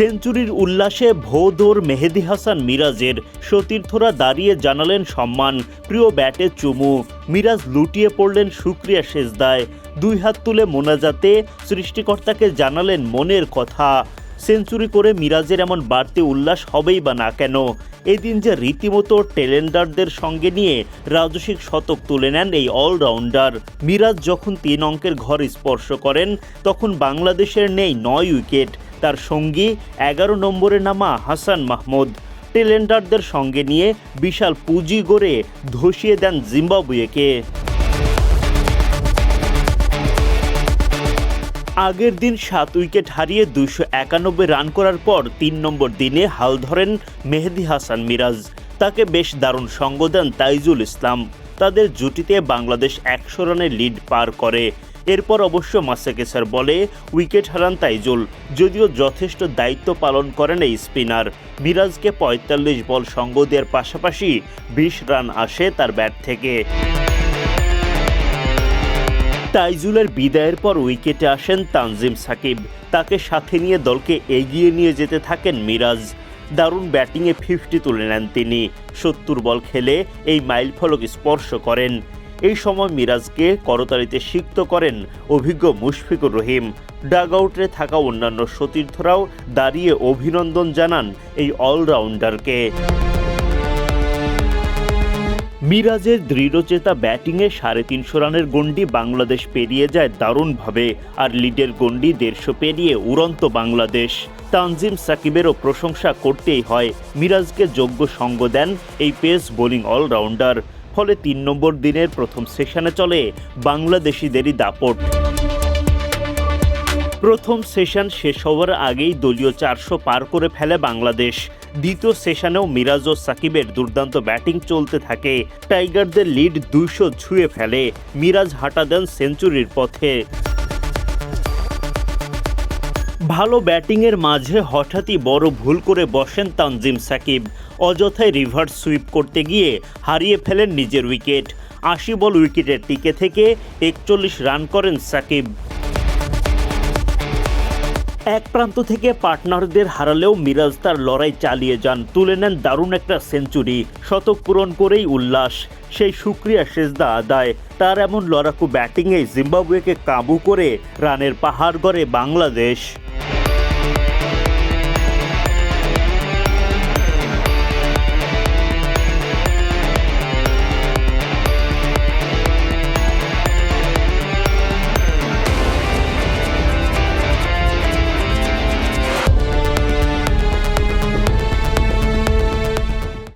সেঞ্চুরির উল্লাসে ভোদোর মেহেদি হাসান মিরাজের। সতীর্থরা দাঁড়িয়ে জানালেন সম্মান। প্রিয় ব্যাটে চুমু। মিরাজ লুটিয়ে পড়লেন সুক্রিয়া সেজদায়। দুই হাত তুলে মোনাজাতে সৃষ্টিকর্তাকে জানালেন মনের কথা। সেঞ্চুরি করে মিরাজের এমন বাড়তি উল্লাস হবেই বা না কেন? এদিন যে রীতিমতো টেলেন্ডারদের সঙ্গে নিয়ে রাজস্বিক শতক তুলে নেন এই অলরাউন্ডার। মিরাজ যখন তিন অঙ্কের ঘর স্পর্শ করেন, তখন বাংলাদেশের নেই নয় উইকেট। তার সঙ্গী এগারো নম্বরে নামা হাসান মাহমুদ। টেলেন্ডারদের সঙ্গে নিয়ে বিশাল পুঁজি গড়ে ধসিয়ে দেন জিম্বাবুয়েকে। আগের দিন সাত উইকেট হারিয়ে দুইশো একানব্বই রান করার পর তিন নম্বর দিনে হাল ধরেন মেহেদি হাসান মিরাজ। তাকে বেশ দারুণ সঙ্গ দেন তাইজুল ইসলাম। তাদের জুটিতে বাংলাদেশ একশো রানের লিড পার করে। এরপর অবশ্য মাসেকেসার বলে উইকেট হারান তাইজুল, যদিও যথেষ্ট দায়িত্ব পালন করেন এই স্পিনার। মিরাজকে পঁয়তাল্লিশ বল সঙ্গ দেওয়ার পাশাপাশি বিশ রান আসে তার ব্যাট থেকে। তাইজুলের বিদায়ের পর উইকেটে আসেন তানজিম সাকিব। তাকে সাথে নিয়ে দলকে এগিয়ে নিয়ে যেতে থাকেন মিরাজ। দারুণ ব্যাটিংয়ে ফিফটি তুলে নেন তিনি। সত্তর বল খেলে এই মাইলফলক স্পর্শ করেন। এই সময় মিরাজকে করতালিতে সিক্ত করেন অভিজ্ঞ মুশফিকুর রহিম। ডাগ আউটে থাকা অন্যান্য সতীর্থরাও দাঁড়িয়ে অভিনন্দন জানান এই অলরাউন্ডারকে। মিরাজের দৃঢ়চেতা ব্যাটিংয়ে সাড়ে তিনশো রানের গণ্ডি বাংলাদেশ পেরিয়ে যায় দারুণভাবে, আর লিডের গণ্ডি দেড়শো পেরিয়ে উড়ন্ত বাংলাদেশ। তানজিম সাকিবেরও প্রশংসা করতেই হয় মিরাজকে যোগ্য সঙ্গ দেন এই পেস বোলিং অলরাউন্ডার। ফলে তিন নম্বর দিনের প্রথম সেশনে চলে বাংলাদেশিদেরই দাপট। প্রথম সেশন শেষ হওয়ার আগেই দলীয় চারশো পার করে ফেলে বাংলাদেশ। দ্বিতীয় সেশনেও মিরাজ ও সাকিবের দুর্দান্ত ব্যাটিং চলতে থাকে। টাইগারদের লিড দুইশো ছুঁয়ে ফেলে। মিরাজ হাঁটা দেন সেঞ্চুরির পথে। ভালো ব্যাটিংয়ের মাঝে হঠাৎই বড় ভুল করে বসেন তানজিম সাকিব। অযথায় রিভার্স সুইপ করতে গিয়ে হারিয়ে ফেলেন নিজের উইকেট। আশি বল উইকেটের টিকে থেকে একচল্লিশ রান করেন সাকিব। এক প্রান্ত থেকে পার্টনারদের হারালেও মিরাজ তার লড়াই চালিয়ে যান। তুলে নেন দারুণ একটা সেঞ্চুরি, শতক পূরণ করেই উল্লাস। সেই সুক্রিয়া সেজদা আদায়। তার এমন লড়াকু ব্যাটিংয়ে জিম্বাবুয়েকে কাবু করে রানের পাহাড় গড়ে বাংলাদেশ।